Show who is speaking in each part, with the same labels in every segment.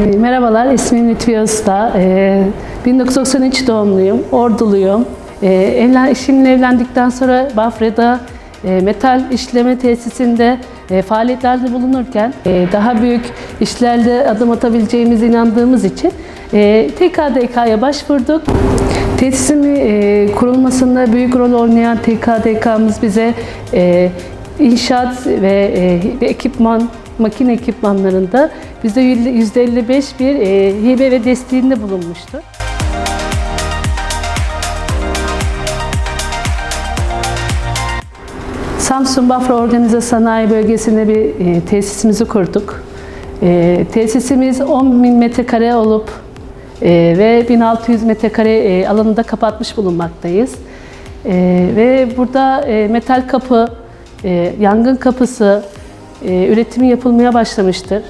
Speaker 1: E, Merhabalar, ismim Lütfiye Usta. E, 1993 doğumluyum, orduluyum. E, evlen, eşimle evlendikten sonra Bafra'da e, metal işleme tesisinde e, faaliyetlerde bulunurken e, daha büyük işlerde adım atabileceğimize inandığımız için TKDK'ya başvurduk. Tesisin e, kurulmasında büyük rol oynayan TKDK'mız bize inşaat ve ekipman, makine ekipmanlarında bize %55 bir e, hibe ve desteğinde bulunmuştu. Samsun Bafra Organize Sanayi Bölgesi'nde bir e, tesisimizi kurduk. E, tesisimiz 10 bin metrekare olup ve 1600 metrekare e, alanında kapatmış bulunmaktayız. Ve burada metal kapı, yangın kapısı e, üretimi yapılmaya başlamıştır.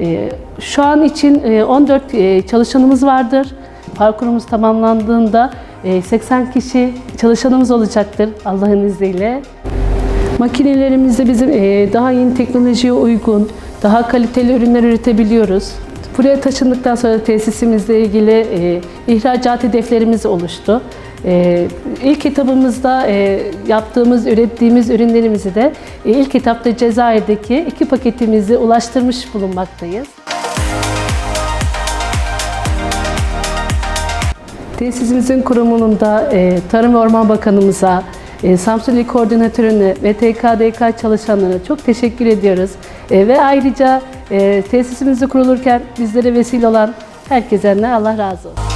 Speaker 1: E, şu an için e, 14 e, çalışanımız vardır. Parkurumuz tamamlandığında e, 80 kişi çalışanımız olacaktır Allah'ın izniyle. Makinelerimizde bizim daha yeni teknolojiye uygun, daha kaliteli ürünler üretebiliyoruz. Buraya taşındıktan sonra tesisimizle ilgili ihracat hedeflerimiz oluştu. E, ilk etabımızda e, yaptığımız, ürettiğimiz ürünlerimizi de e, ilk etapta Cezayir'deki iki paketimizi ulaştırmış bulunmaktayız. Tesisimizin kurumunda e, Tarım ve Orman Bakanımıza, Samsun İl Koordinatörüne ve TKDK çalışanlarına çok teşekkür ediyoruz. Ve ayrıca tesisimizi kurulurken bizlere vesile olan herkese Allah razı olsun.